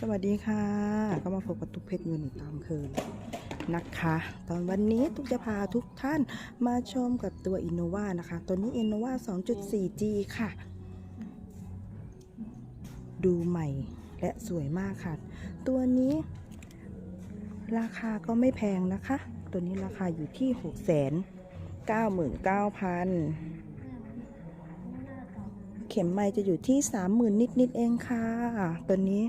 สวัสดีค่ะ ก็มาพบกับตุ๊กเพชรเงินตามเคยนะคะ ตอนวันนี้ตุ๊กจะพาทุกท่านมาชมกับตัว Innova นะคะ ตัวนี้ Innova 2.4G ค่ะ ดูใหม่และสวยมากค่ะ ตัวนี้ ราคาก็ไม่แพงนะคะ ตัวนี้ราคาอยู่ที่ 6 9 9 0 0 0 เข็มไม้จะอยู่ที่ 30,000 นิด ๆ เองค่ะ ตัวนี้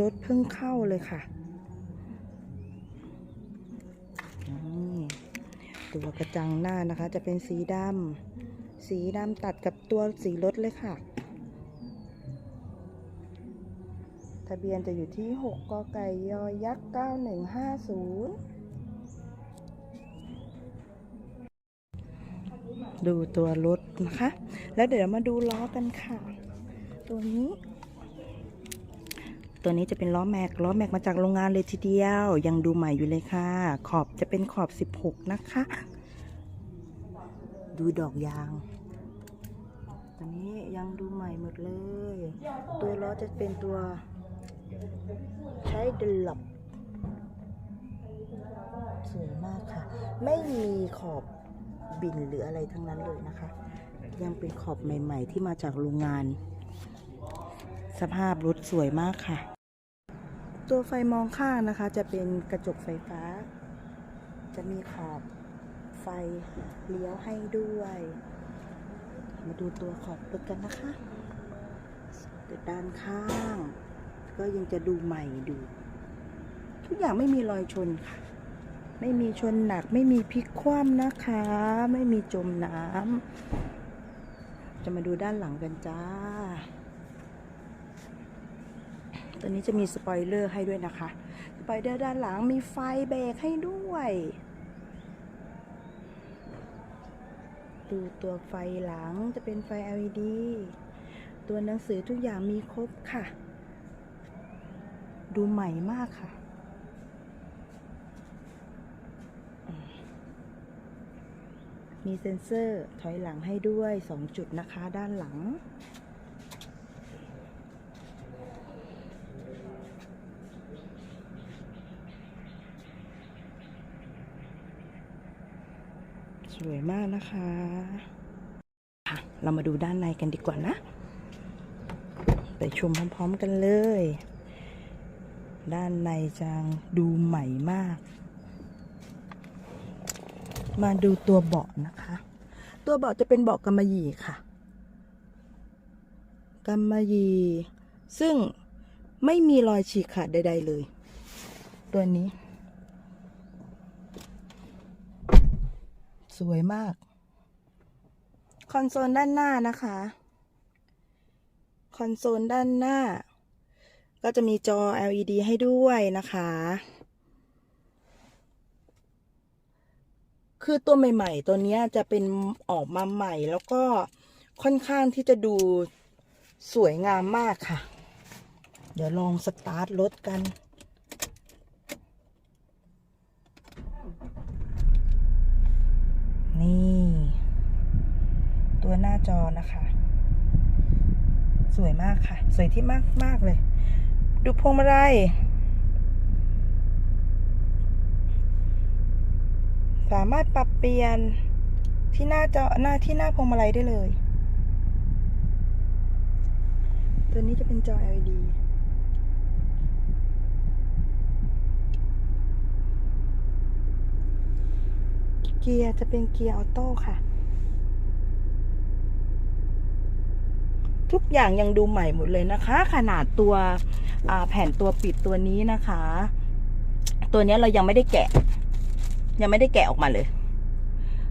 รถเพิ่งเข้าเลยค่ะตัวกระจังหน้านะคะ จะเป็นสีดำสีดำตัดกับตัวสีรถเลยค่ะ ทะเบียนจะอยู่ที่ 6กไก่ยอยักษ์ 9150 ดูตัวรถนะคะ แล้วเดี๋ยวมาดูล้อกันค่ะ ตัวนี้ ตัวนี้จะเป็นล้อแม็ก ล้อแม็กมาจากโรงงานเลยทีเดียว ยังดูใหม่อยู่เลยค่ะ ขอบจะเป็นขอบ 16 นะคะ ดูดอกยาง ตัวนี้ยังดูใหม่หมดเลย ตัวล้อจะเป็นตัวใช้ดลบสวยมากค่ะ ไม่มีขอบบินหรืออะไรทั้งนั้นเลยนะคะ ยังเป็นขอบใหม่ ๆ ที่มาจากโรงงาน สภาพรถสวยมากค่ะ ตัวไฟมองข้างนะคะ จะเป็นกระจกไฟฟ้า จะมีขอบไฟเลี้ยวให้ด้วย มาดูตัวขอบรถกันนะคะด้านข้าง ก็ยังจะดูใหม่ดู ทุกอย่างไม่มีรอยชนค่ะ ไม่มีชนหนักไม่มีพลิกคว่ำนะคะ ไม่มีจมน้ำจะมาดูด้านหลังกันจ้า ตัวนี้จะมีสปอยเลอร์ให้ด้วยนะคะ สปอยเลอร์ด้านหลังมีไฟเบรกให้ด้วย ดูตัวไฟหลังจะเป็นไฟ LED ตัวหนังสือทุกอย่างมีครบค่ะ ดูใหม่มากค่ะมีเซ็นเซอร์ถอยหลังให้ด้วย 2 จุดนะคะด้านหลัง สวยมากนะคะค่ะเรามาดูด้านในกันดีกว่านะ ไปชมพร้อมๆกันเลย ด้านในจางดูใหม่มาก มาดูตัวเบาะนะคะ ตัวเบาะจะเป็นเบาะกำมะหยี่ค่ะกำมะหยี่ซึ่งไม่มีรอยฉีกขาดใด ๆ เลย ตัวนี้ สวยมาก คอนโซลด้านหน้านะคะ คอนโซลด้านหน้า ก็จะมีจอ LED ให้ด้วยนะคะ คือตัวใหม่ๆ ตัวนี้จะเป็นออกมาใหม่แล้วก็ค่อนข้างที่จะดูสวยงามมากค่ะ เดี๋ยวลองสตาร์ทรถกัน นี่ ตัวหน้าจอนะคะ สวยมากค่ะ สวยที่มากมากเลย ดูพวงมาลัยสามารถปรับเปลี่ยนที่หน้าจอหน้าที่หน้าพวงมาลัยได้เลย ตัวนี้จะเป็นจอ LED กียร์จะเป็นเกียร์ออโต้ค่ะ ทุกอย่างยังดูใหม่หมดเลยนะคะ ขนาดตัวแผ่นตัวปิดตัวนี้นะคะ ตัวนี้เรายังไม่ได้แกะ ยังไม่ได้แกะออกมาเลย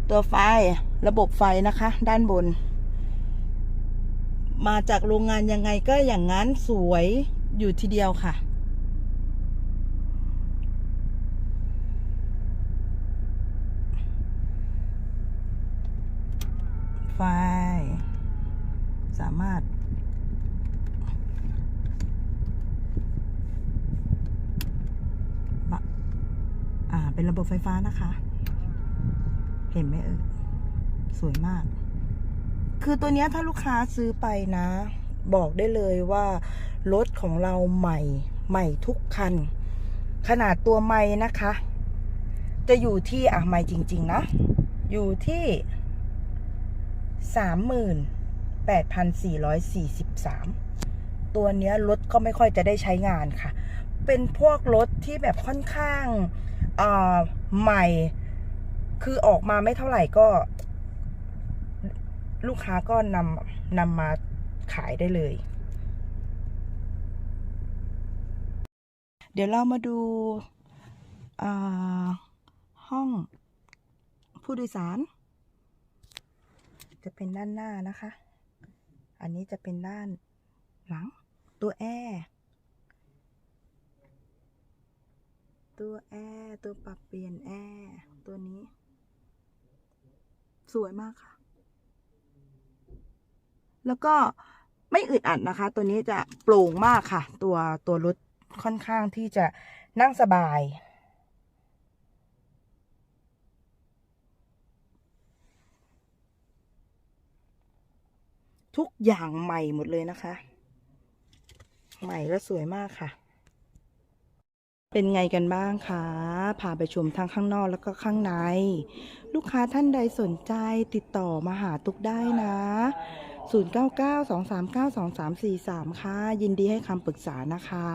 ตัวไฟระบบไฟนะคะ ด้านบน มาจากโรงงานยังไงก็อย่างนั้นสวยอยู่ทีเดียวค่ะ ไฟ สามารถ อ่า เป็นระบบไฟฟ้านะคะ เห็นไหมเออสวยมาก คือตัวนี้ถ้าลูกค้าซื้อไปนะ บอกได้เลยว่า รถของเราใหม่ ใหม่ทุกคัน ขนาดตัวไม้นะคะ จะอยู่ที่อะไม้จริง ๆ นะ อยู่ที่สามหมื่น แปดพันสี่ร้อยสี่สิบสามตัวเนี้ยรถก็ไม่ค่อยจะได้ใช้งานค่ะ เป็นพวกรถที่แบบค่อนข้างใหม่ คือออกมาไม่เท่าไหร่ก็ ลูกค้าก็นำนำมาขายได้เลย เดี๋ยวเรามาดูาห้องผู้โดยสาร จะเป็นด้านหน้านะคะ อันนี้จะเป็นด้านหลังตัวแอร์ตัวแอร์ตัวปรับเปลี่ยนแอร์ตัวนี้ สวยมากค่ะ แล้วก็ไม่อึดอัดนะคะ ตัวนี้จะโปร่งมากค่ะ ตัวตัวรถค่อนข้างที่จะนั่งสบาย ทุกอย่างใหม่หมดเลยนะคะ ใหม่และสวยมากค่ะ เป็นไงกันบ้างคะพาไปชมทั้งข้างนอกแล้วก็ข้างใน ลูกค้าท่านใดสนใจติดต่อมาหาตุกได้นะ 0992392343 ค่ะ ยินดีให้คำปรึกษานะคะ